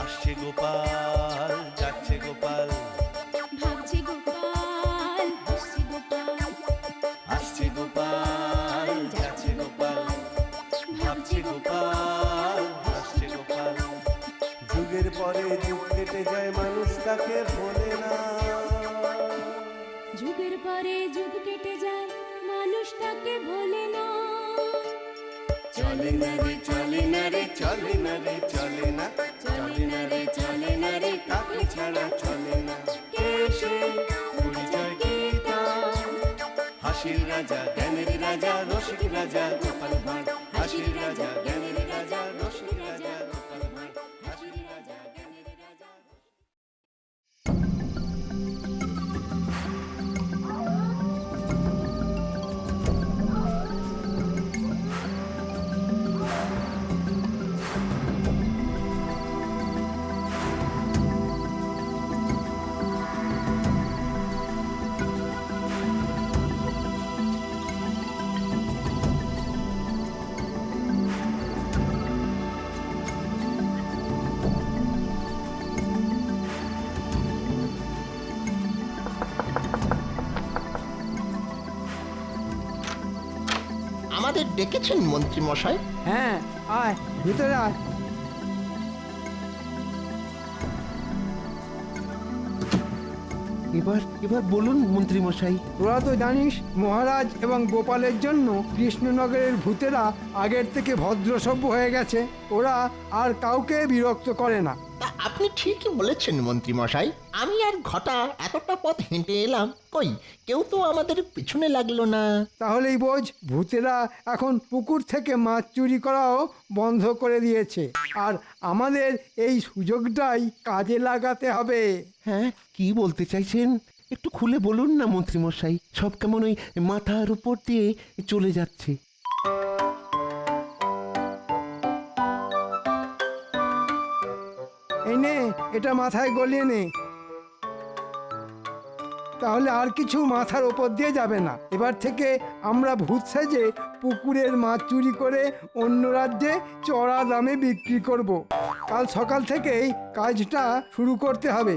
আসছে গোপাল যাচ্ছে গোপাল। ভাবছে গোপাল হাসছে গোপাল। আসছে গোপাল যাচ্ছে গোপাল। ভাবছে গোপাল হাসছে গোপাল। যুগের পরে যুগ কেটে যায় মানুষ তাকে ভোলে না। যুগের পরে যুগ কেটে যায় মানুষ তাকে ভোলে না। চলে না রে চলে না রে চলে না রে চলে না চলে না রে চলে না রে কাকে ছাড়া চলে না। কে সে? পরিচয় তার? হাসির রাজা, জ্ঞানের রাজা, রসিক রাজা, গোপাল ভাঁড়। হাসির রাজা, জ্ঞানের রাজা, রসিক আমাদের ডেকেছেন মন্ত্রী মশাই হ্যাঁ আয় ভিতরে আয়। এবার এবার বলুন মন্ত্রী মশাই তোরা তো জানিস মহারাজ এবং গোপালের জন্য কৃষ্ণনগরের ভূতেরা আগের থেকে ভদ্রসভ্য হয়ে গেছে। ওরা আর কাউকে বিরক্ত করে না। আপনি ঠিকই বলেছেন মন্ত্রী মশাই আমি আর ঘটা এতটা পথ হেঁটে এলাম কই? কেউ তো আমাদের পিছনে লাগল না। তাহলেই বোঝ ভূতেরা এখন পুকুর থেকে মাছ চুরি করাও বন্ধ করে দিয়েছে। আর আমাদের এই সুযোগটাই কাজে লাগাতে হবে। হ্যাঁ কি বলতে চাইছেন? একটু খুলে বলুন না মন্ত্রী মশাই সব কেমন ওই মাথার উপর দিয়ে চলে যাচ্ছে। এটা মাথায় গলিয়ে নে তাহলে আর কিছু মাথার ওপর দিয়ে যাবে না। এবার থেকে আমরা ভূত সেজে পুকুরের মাছ চুরি করে অন্য রাজ্যে চড়া দামে বিক্রি করব। কাল সকাল থেকেই কাজটা শুরু করতে হবে।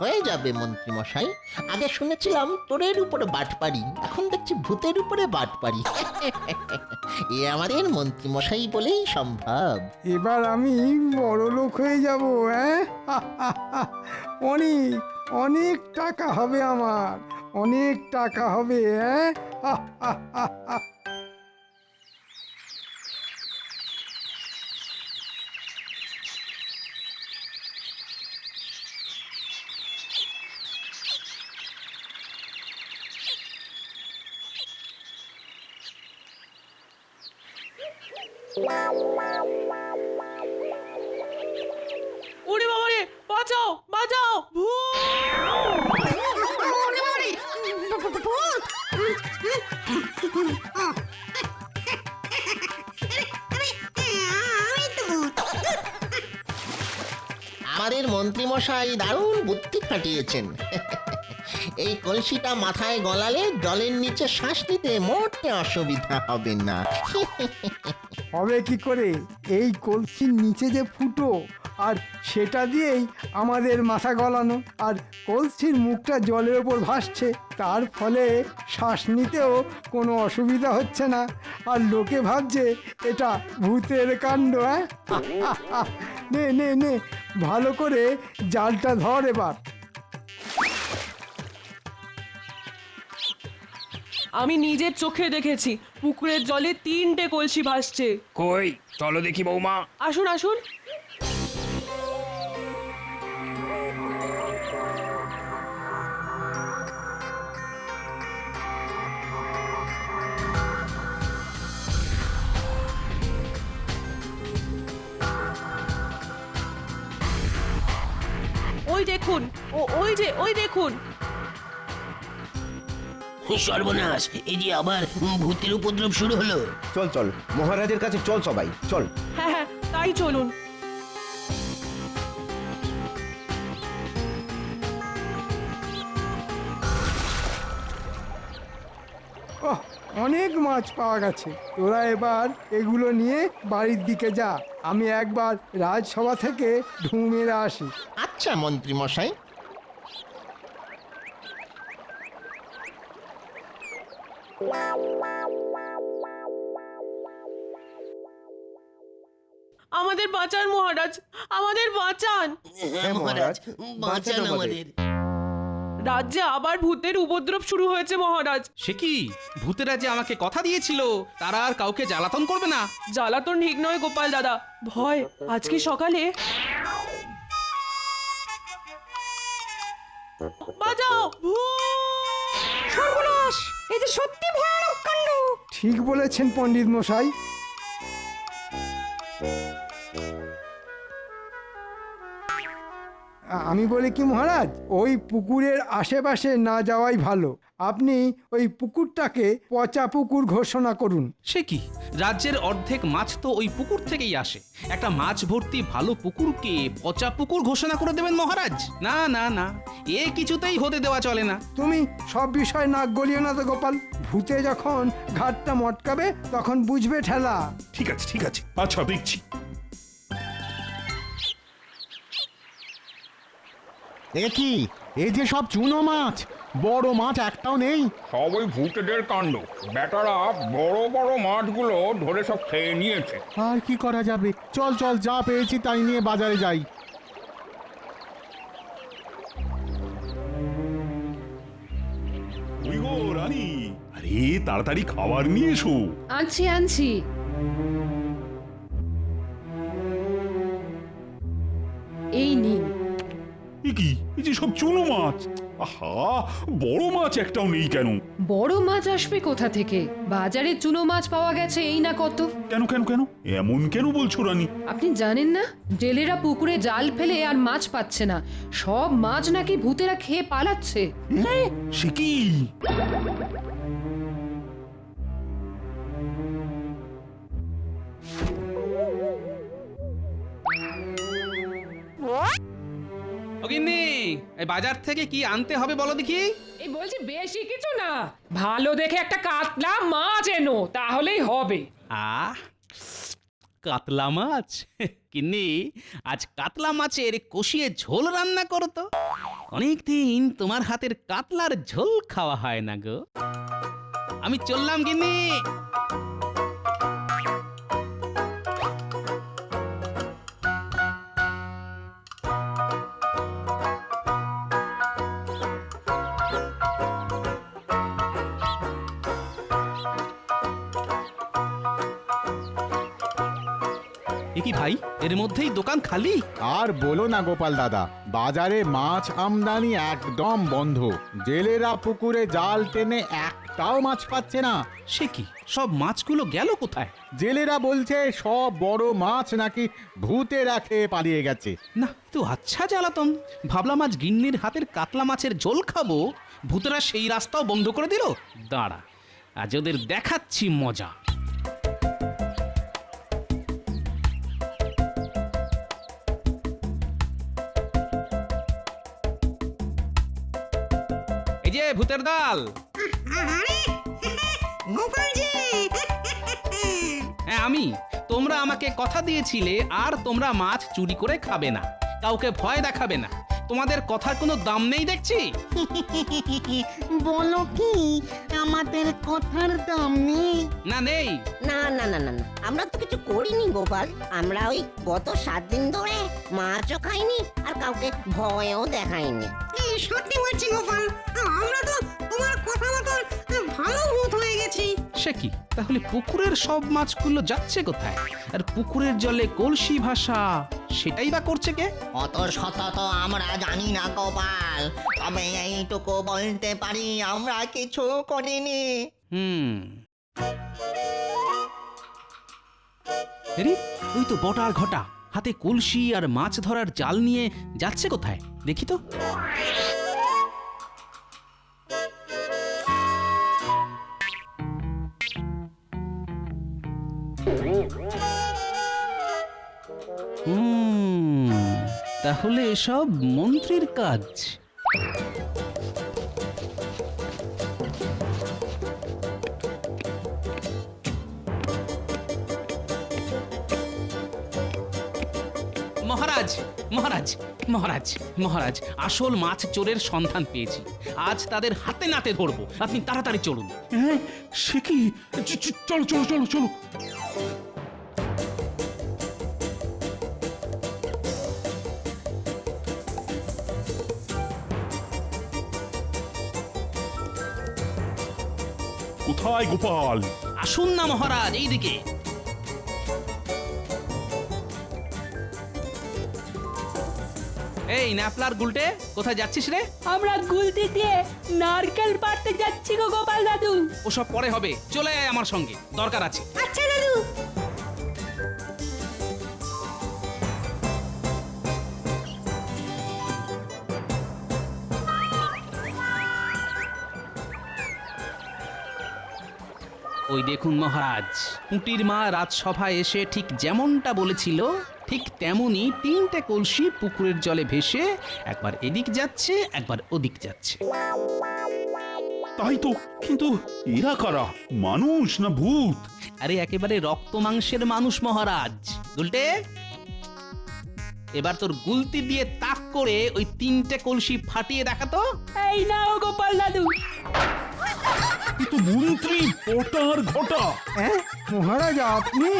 হয়ে যাবে মন্ত্রী মশাই আগে শুনেছিলাম তোরের উপরে বাট পারি এখন দেখছি ভূতের উপরে বাট পারি এ আমাদের মন্ত্রী মশাই বলেই সম্ভব। এবার আমি বড় লোক হয়ে যাব হ্যাঁ? অনেক অনেক টাকা হবে আমার অনেক টাকা হবে হ্যাঁ? ওরে বাবা রে বাঁচাও বাঁচাও ভূত আমাদের মন্ত্রীমশাই দারুণ বুদ্ধি খাটিয়েছেন। এই কলসিটা মাথায় গলালে জলের নিচে শ্বাস নিতে মোটে অসুবিধা হবে না। হবে কি করে? এই কলসির নিচে যে ফুটো আর সেটা দিয়েই আমাদের মাথা গলানো আর কলসির মুখটা জলের ওপর ভাসছে। তার ফলে শ্বাস নিতেও কোনো অসুবিধা হচ্ছে না। আর লোকে ভাবছে এটা ভূতের কাণ্ড হ্যাঁ? নে নে নে ভালো করে জালটা ধর এবার। আমি নিজের চোখে দেখেছি পুকুরের জলে তিনটে কলসি ভাসছে। কই? চলো দেখি বৌমা। আসুন আসুন। দেখুন ও ওই যে ওই দেখুন। সর্বনাশ এই যে আবার ভূতের উপদ্রব শুরু হলো। চল চল মহারাজের কাছে চল সবাই চল। হ্যাঁ হ্যাঁ তাই চলুন। অনেক মাছ পাওয়া গেছে। তোরা এবার এগুলো নিয়ে বাড়ির দিকে যা। আমি একবার রাজসভা থেকে ঢু মেরে আসি। আচ্ছা মন্ত্রী মশাই। আমাদের বাঁচান মহারাজ আমাদের বাঁচান। হ্যাঁ মহারাজ বাঁচান আমাদের। রাজ্যে আবার ভূতের উপদ্রব শুরু হয়েছে মহারাজ। সে কি? ভূতেরা যে আমাকে কথা দিয়েছিল তারা আর কাউকে জ্বালাতন করবে না? জ্বালাতন ঠিক নয় গোপাল দাদা। ভয় আজকে সকালে বাজাও সর্বনাশ! এই যে সত্যি ভয়ানক কাণ্ড! ঠিক বলেছেন পণ্ডিত মশাই। আমি বলি কি মহারাজ ওই পুকুরের আশেপাশে না যাওয়াই ভালো। আপনি ওই পুকুরটাকে পচা পুকুর ঘোষণা করুন। সে কি? রাজ্যের অর্ধেক মাছ তো ওই পুকুর থেকেই আসে। একটা মাছ ভর্তি ভালো পুকুরকে পচা পুকুর ঘোষণা করে দেবেন মহারাজ? না না না এ কিছুতেই হতে দেওয়া চলে না। তুমি সব বিষয় নাক গলিও না তো গোপাল। ভূতে যখন ঘাটটা মটকাবে তখন বুঝবে ঠেলা। ঠিক আছে ঠিক আছে। আচ্ছা দেখছি। এ কি? এই যে সব চুনো মাছ। বড় মাছ একটাও নেই। সব ওই ভূতেদের কাণ্ড। বেটারা বড় বড় মাছগুলো ধরে সব খেয়ে নিয়েছে। আর কি করা যাবে? চল চল যা পেয়েছি তাই নিয়ে বাজারে যাই। রানী। আরে তাড়াতাড়ি খাবার নিয়ে এসো। আনছি আনছি। এই নিন এ কি? এই যে সব চুনো মাছ। আহা বড় মাছ একটাও নেই কেন? বড় মাছ আসবে কোথা থেকে? বাজারে চুনো মাছ পাওয়া গেছে এই না কত? কেন কেন কেন? এমন কেন বলছো রানী? আপনি জানেন না? জেলেরা পুকুরে জাল ফেলে আর মাছ পাচ্ছে না। সব মাছ নাকি ভূতেরা খেয়ে পালাচ্ছে। সে কি? এই বাজার থেকে কি আনতে হবে বলো দেখি? এই বলছি বেশি কিছু না। ভালো দেখে একটা কাতলা মাছ এনো তাহলেই হবে। আহ কাতলা মাছ? কিন্নি আজ কাতলা মাছের কষিয়ে ঝোল রান্না করো তো। অনেকদিন তোমার হাতের কাতলার ঝোল খাওয়া হয় না গো। আমি চললাম গিন্নি কি ভাই? এর মধ্যেই দোকান খালি? আর বলো না গোপাল দাদা বাজারে মাছ আমদানি একদম বন্ধ। জেলেরা পুকুরে জাল টেনে একটাও মাছ পাচ্ছে না। সে কি? সব মাছগুলো গেল কোথায়? জেলেরা বলছে সব বড় মাছ নাকি ভূতে রাখে পালিয়ে গেছে। না তো আচ্ছা জ্বালাতন ভাবলাম আজ গিন্নির হাতের কাতলা মাছের ঝোল খাব। ভূতেরা সেই রাস্তাও বন্ধ করে দিল? দাঁড়া আজ ওদের দেখাচ্ছি মজা। যে ভূতের ডাল হ্যাঁ আমি। তোমরা আমাকে কথা দিয়েছিলে আর তোমরা মাছ চুরি করে খাবে না। কাউকে ভয় দেখাবে না। তোমাদের কথার কোনো দাম নেই দেখছি? বলো কি আমাদের কথার দাম নেই। না নেই। না না না না না। আমরা তো কিছু করিনি গোপাল। আমরা ওই গত সাত দিন ধরে মাছও খাইনি আর কাউকে ভয়ও দেখাইনি। সত্যি বলছি গোপাল আমরা তো তোমার কথা মতন ভালো ভূত হয়ে গেছি। সে কি? তাহলে পুকুরের সব মাছগুলো যাচ্ছে কোথায়? আর পুকুরের জলে কলসি ভাষা সেটাই বা করছে কে? অত শত তো আমরা জানি না গোপাল তবে এইটুকু বলতে পারি আমরা কিছু করিনি। হুম। এরি ওই তো বটার ঘটা। হাতে কলসি আর মাছ ধরার জাল নিয়ে যাচ্ছে কোথায়? দেখি তো। তাহলে এসব মন্ত্রীর কাজ। মহারাজ মহারাজ মহারাজ মহারাজ আসল মাছ চোরের সন্ধান পেয়েছি। আজ তাদের হাতে নাতে ধরবো। আপনি তাড়াতাড়ি চলুন। হ্যাঁ সে কি? চ- চ- চলো চলো চলো চলো। কোথায় গোপাল? আসুন না মহারাজ এইদিকে। এই ন্যাপলার গুলটে কোথায় যাচ্ছিস রে? আমরা গুলতি দিয়ে নারকেল পাড়তে যাচ্ছি গো গোপাল দাদু। ওসব পরে হবে চলে আয় আমার সঙ্গে দরকার আছে। আচ্ছা দাদু। ওই দেখুন মহারাজ পুটির মা রাজসভায় এসে ঠিক যেমনটা বলেছিল ঠিক তেমনি তিনটে কলসি পুকুরের জলে ভেসে একবার এদিক যাচ্ছে একবার ওদিক যাচ্ছে। তাই তো কিন্তু এরা কারা? মানুষ না ভূত? আরে একেবারে রক্ত মাংসের মানুষ মহারাজ। গুলটে এবার তোর গুলতি দিয়ে তাক করে ওই তিনটে কলসি ফাটিয়ে দেখাতো এই নাও গোপাল দাদু। কিন্তু তো মন্ত্রী পটার ঘটা। হ্যাঁ মহারাজ আপনি?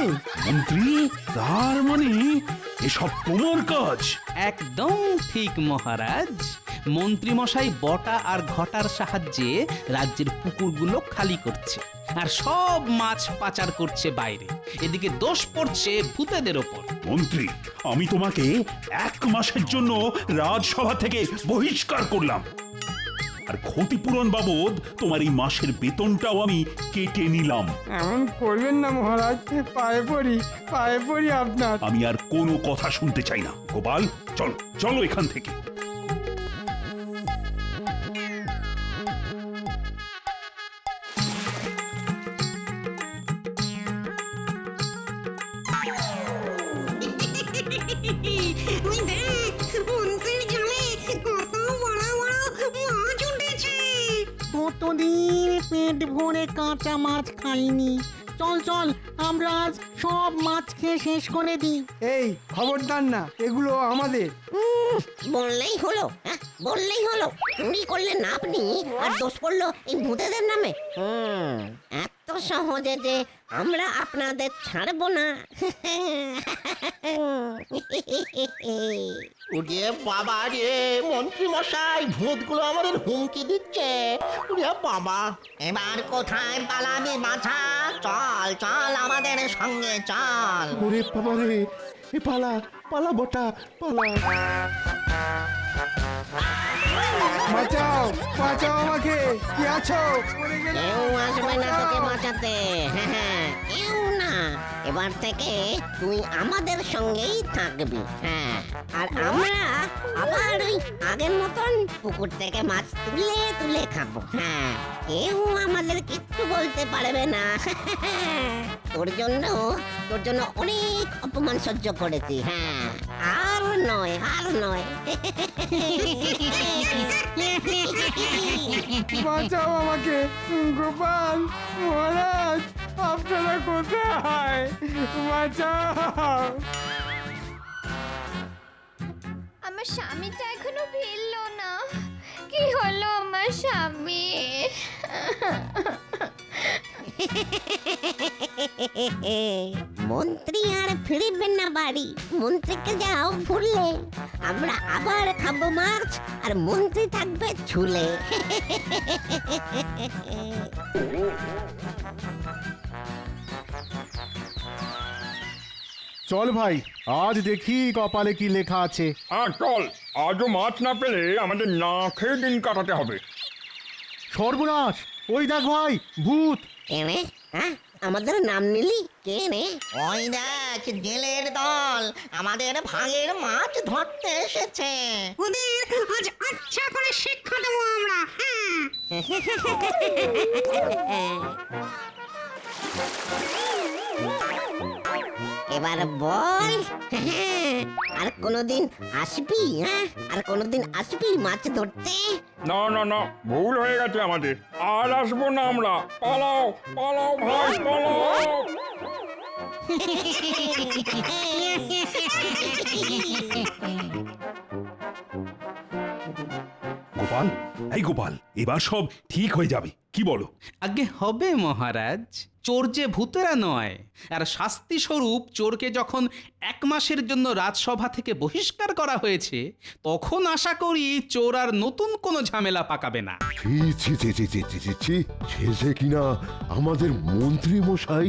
মন্ত্রী তার মানে এসব তোমার কাজ। একদম ঠিক মহারাজ। মন্ত্রীমশাই বটা আর ঘটার সাহায্যে রাজ্যের পুকুরগুলো খালি করছে আর সব মাছ পাচার করছে বাইরে। এদিকে দোষ পড়ছে ভূতেদের ওপর। মন্ত্রী আমি তোমাকে এক মাসের জন্য রাজসভা থেকে বহিষ্কার করলাম। আর ক্ষতিপূরণ বাবদ তোমার এই মাসের বেতনটাও আমি কেটে নিলাম। এমন করবেন না মহারাজ পায়ে পড়ি পায়ে পড়ি আপনার। আমি আর কোনো কথা শুনতে চাই না। গোপাল চলো চলো এখান থেকে। পেট ভরে কাঁচা মাছ খাইনি। চল চল আমরা আজ সব মাছ খেয়ে শেষ করে দিই। এই খবরদার না এগুলো আমাদের। উম, বললেই হলো হ্যাঁ বললেই হলো। চুরি করলেন আপনি আর দোষ পড়ল এই ভূতেদের নামে। হুম। এত সহজে যে আমরা আপনাদের ছাড়বো না। ওরে বাবা রে মন্ত্রী মশাই ভূতগুলো আমাদের হুমকি দিচ্ছে। ওরে বাবা। এবার কোথায় পালাবি বাছা? চল চল আমাদের সঙ্গে চল। ওরে বাবা রে এ পালা পালা বটা পালা। বাঁচাও বাঁচাও আমাকে। কি আছো? পড়ে গেলে কেউ আসবে না তোকে বাঁচাতে। হ্যাঁ হ্যাঁ। কেউ না। এবার থেকে তুই আমাদের সঙ্গেই থাকবি। হ্যাঁ আর আমরা আবার ওই আগের মতন পুকুর থেকে মাছ তুলে তুলে খাব। হ্যাঁ কেউ আমাদের কিচ্ছু বলতে পারবে না। তোর জন্য তোর জন্য অনেক অপমান সহ্য করেছি। হ্যাঁ আর নয় আর নয়। বাঁচাও আমাকে, গোপাল, মহারাজ। আপনারা কোথায়? বাঁচাও। আমার স্বামীটা এখনও ফিরলো না। কি হলো আমার স্বামী? মন্ত্রী আর ফিরবেন না বাড়ি। মন্ত্রীকে যাও ভুললে আমরা আবার খাব মাছ আর মন্ত্রী থাকবে ঝুলে চল ভাই আজ দেখি কপালে কি লেখা আছে। হ্যাঁ চল। আজও মাছ না পেলে আমাদের না খেয়ে দিন কাটাতে হবে। সর্বনাশ! ওই দেখ ভাই ভূত! কেনে হ্যাঁ আমাদের নাম নিলি? কে রে? ওই দেখ জেলের দল আমাদের ভাগের মাছ ধরতে এসেছে। ওদের আজ আচ্ছা করে শিক্ষা দেবো আমরা এবার বল। আর কোনোদিন আসবি হ্যাঁ? আর কোনোদিন আসবি মাছ ধরতে? না না না ভুল হয়ে গেছে আমাদের। আর আসব না আমরা। পালাও পালাও ভাই পালাও। গোপাল এই গোপাল এবার সব ঠিক হয়ে যাবে। কি বলো? আগে হবে মহারাজ চোর যে ভূতেরা নয়। আর শাস্তি স্বরূপ চোরকে যখন এক মাসের জন্য রাজসভা থেকে বহিষ্কার করা হয়েছে তখন আশা করি চোর আর নতুন কোনো ঝামেলা পাকাবে না। ছি ছি ছি ছি ছি ছি ছি ছি শেষে কিনা আমাদের মন্ত্রী মশাই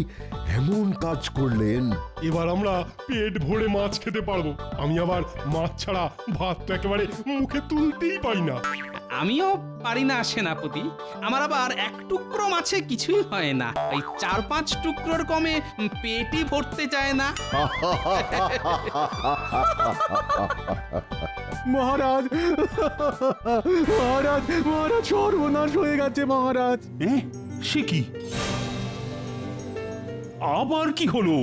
এমন কাজ করলেন। এবার আমরা পেট ভরে মাছ খেতে পারব। আমি আবার মাছ ছাড়া ভাত তো একেবারে মুখে তুলতেই পারি না। আমিও পারি না সেনাপতি। আমার আবার এক টুকরো মাছে কিছুই হয় না। এই চার পাঁচ টুকরোর কমে পেটই ভরতে চায় না। মহারাজ মহারাজ মহারাজ সর্বনাশ হয়ে গেছে মহারাজ। সে কি? আবার কি হলো?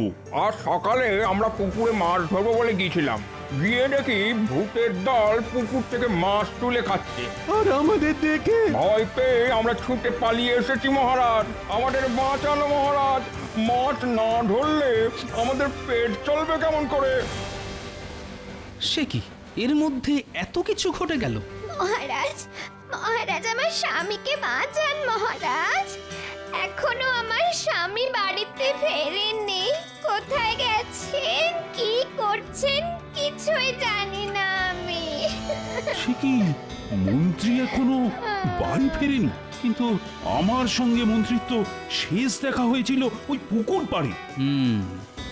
আর সকালে আমরা পুকুরে মাছ ধরবো বলে গিয়েছিলাম। গিয়ে দেখি ভূতের দল পুকুর থেকে মাছ তুলে খাচ্ছে। আর আমাদের দেখে? ভয় পেয়ে আমরা ছুটে পালিয়ে এসেছি মহারাজ। আমাদের বাঁচানো মহারাজ। মাছ না ধরলে আমাদের পেট চলবে কেমন করে? সে কি? এর মধ্যে এত কিছু ঘটে গেল? মহারাজ মহারাজ আমার স্বামীকে বাঁচান মহারাজ। এখনও আমার স্বামী বাড়িতে ফেরেননি। কোথায় গেছেন? কি করছেন কিছুই জানি না আমি। সে কি মন্ত্রী এখনও বাড়ি ফেরেনি কিন্তু আমার সঙ্গে মন্ত্রীর তো শেষ দেখা হয়েছিল ওই পুকুর পাড়ে। হুম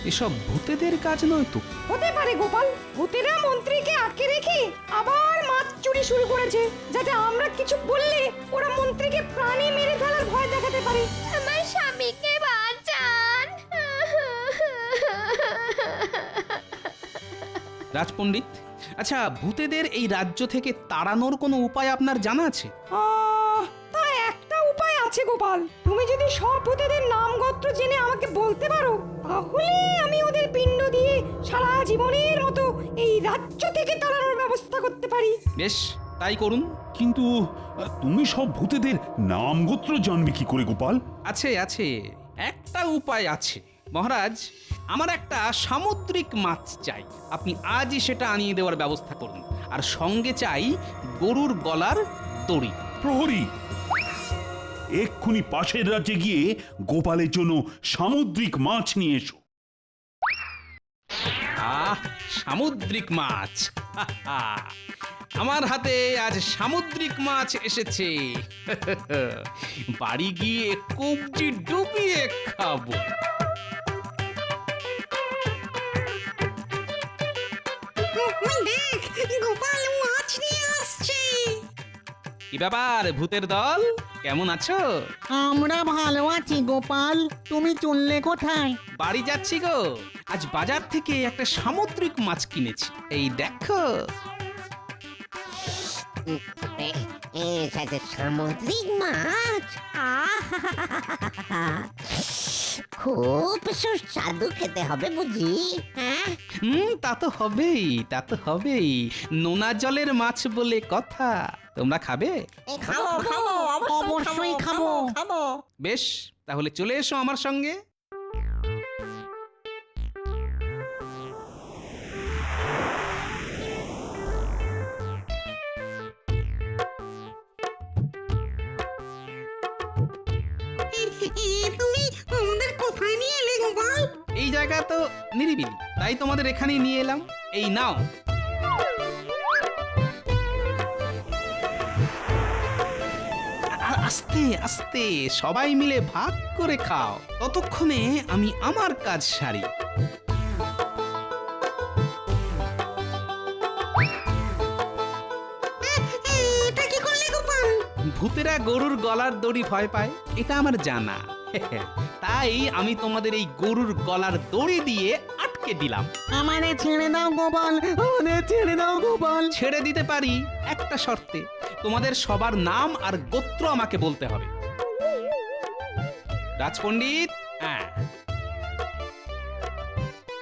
এসব ভূতেদের কাজ নয় তো? হতে পারে গোপাল ভূতেরা মন্ত্রীকে আটকে রেখে আবার মাছ চুরি শুরু করেছে যাতে আমরা কিছু বললে ওরা মন্ত্রীকে প্রাণে মেরে ফেলার ভয় দেখাতে পারে। রাজপণ্ডিত? আচ্ছা ভূতেদের এই রাজ্য থেকে তাড়ানোর কোনো উপায় আপনার জানা আছে? আহ, তা একটা উপায় আছে গোপাল। তুমি যদি সব ভূতেদের নাম গোত্র জেনে আমাকে বলতে পারো তাহলে আমি ওদের পিণ্ড দিয়ে সারা জীবনের মতো এই রাজ্য থেকে তাড়ানোর ব্যবস্থা করতে পারি। বেশ তাই করুন। কিন্তু তুমি সব ভূতেদের নাম গোত্র জানবে কি করে গোপাল? আছে আছে। একটা উপায় আছে। মহারাজ আমার একটা সামুদ্রিক মাছ চাই। আপনি আজই সেটা আনিয়ে দেওয়ার ব্যবস্থা করুন। আর সঙ্গে চাই গরুর গলার দড়ি। প্রহরী এক্ষুনি পাশের রাজ্যে গিয়ে গোপালের জন্য সামুদ্রিক মাছ নিয়ে এসো। আহ সামুদ্রিক মাছ। আমার হাতে আজ সামুদ্রিক মাছ এসেছে। বাড়ি গিয়ে কবজি ডুবিয়ে খাব। দেখ গোপাল মাছ নিয়ে আসছে। কি ব্যাপার ভূতের দল? কেমন আছো? আমরা ভালো আছি গোপাল। তুমি চললে কোথায়? বাড়ি যাচ্ছি গো। আজ বাজার থেকে একটা সামুদ্রিক মাছ কিনেছি। এই দেখো। সামুদ্রিক মাছ! খুব সুস্বাদু খেতে হবে বুঝি হ্যাঁ? হুম তা তো হবেই তা তো হবেই। নোনা জলের মাছ বলে কথা। তোমরা খাবে? খাব খাব অবশ্যই খাব। খাব। বেশ তাহলে চলে এসো আমার সঙ্গে। জায়গা তো নিরিবিলি। তাই তোমাদের এখানেই নিয়ে এলাম। এই নাও। আর আস্তে আস্তে সবাই মিলে ভাগ করে খাও। ততক্ষণে আমি আমার কাজ সারি। ভূতেরা গরুর গলার দড়ি ভয় পায় এটা আমার জানা। তাই আমি তোমাদের এই গরুর গলার দড়ি দিয়ে আটকে দিলাম। আমারে ছেড়ে দাও গোপাল আমাদের ছেড়ে দাও গোপাল। ছেড়ে দিতে পারি একটা শর্তে তোমাদের সবার নাম আর গোত্র আমাকে বলতে হবে। রাজপণ্ডিত? হ্যাঁ।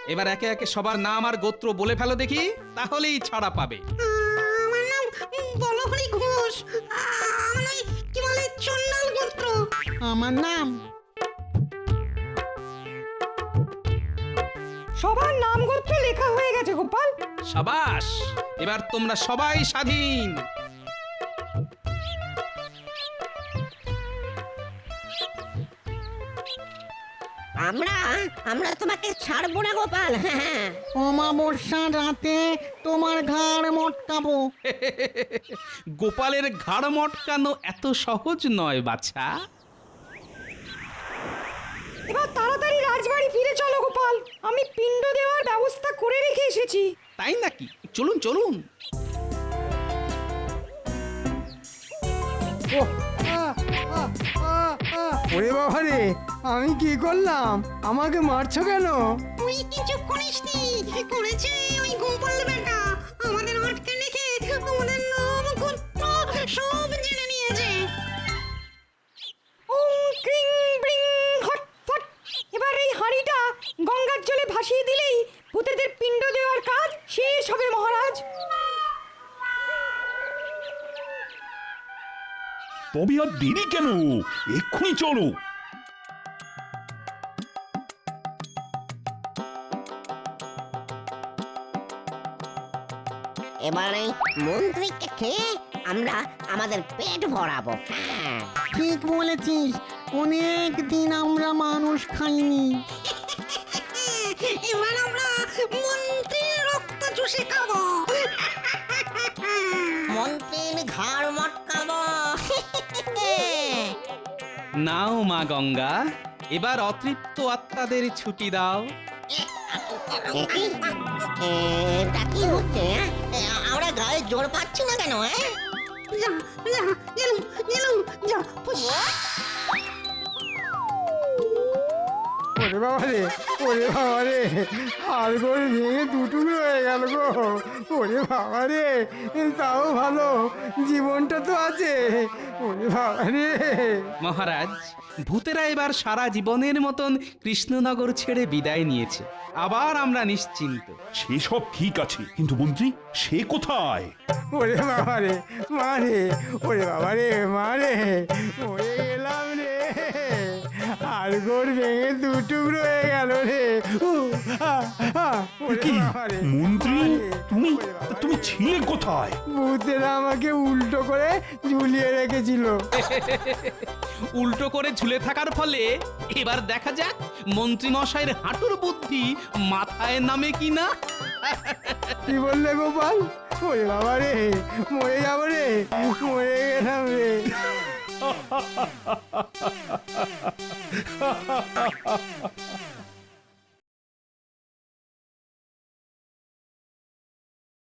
এবার একে একে সবার নাম আর গোত্র বলে ফেলো দেখি তাহলেই ছাড়া পাবে। আমার নাম বলহরি ঘোষ। আমার ওই কি বলে চন্ডাল গোত্র? আমার নাম সবার নাম গোত্র লেখা হয়ে গেছে গোপাল। সাবাস এবার তোমরা সবাই স্বাধীন। আমরা আমরা তোমাকে ছাড়বো না গোপাল। হ্যাঁ অমাবস্যা রাতে তোমার ঘাড় মটকাবো। গোপালের ঘাড় মটকানো এত সহজ নয় বাছা। তাড়াতাড়ি রাজবাড়ি ফিরে চলো গোপাল। আমি পিণ্ড দেওয়ার ব্যবস্থা করে রেখে এসেছি। তাই নাকি? চলুন চলুন। ওরে বাবা রে আমি কি করলাম? আমাকে মারছো কেন? তুই কিছু করিসনি করেছে ওই গোপাল বেটা? আমাদের আটকে রেখে আমাদের নাম গোত্র সব তবে আর দেরি কেন? এক্ষুনি চলো। এবারে মন্ত্রীকে খেয়ে আমরা আমাদের পেট ভরাবো। হ্যাঁ। ঠিক বলেছিস অনেক দিন আমরা মানুষ খাইনি। এবার আমরা মন্ত্রীর রক্ত চুষে খাব। মন্ত্রীর ঘাড় মটকাবো নাও মা গঙ্গা এবার অতৃপ্ত আত্মাদের ছুটি দাও কি হচ্ছে হ্যাঁ? আমরা গায়ে জোর পাচ্ছি না কেন হ্যাঁ ওরে বাবা রে ওরে বাবা রে হাড় গোড় ভেঙে দুটুকরো হয়ে গেল গো। ওরে বাবা রে তাও ভালো জীবনটা তো আছে। ওরে বাবা রে। মহারাজ ভূতেরা এবার সারা জীবনের মতন কৃষ্ণনগর ছেড়ে বিদায় নিয়েছে। আবার আমরা নিশ্চিন্ত। সেসব ঠিক আছে কিন্তু মন্ত্রী সে কোথায়? ওরে বাবা রে মা রে ওরে বাবা রে মা রে ওরে গেলাম রে। ভেঙে দুটুকরো হয়ে গেল রে। কি? মন্ত্রী? তুমি। তুমি ছিলে কোথায়? ভূতেরা আমাকে উল্টো করে ঝুলিয়ে রেখেছিল। উল্টো করে ঝুলে থাকার ফলে এবার দেখা যাক মন্ত্রী মশাইয়ের হাঁটুর বুদ্ধি মাথায় নামে কিনা কি বললে গোপাল? ওরে বাবা রে মরে যাব রে মরে গেলাম রে। ハハハハハ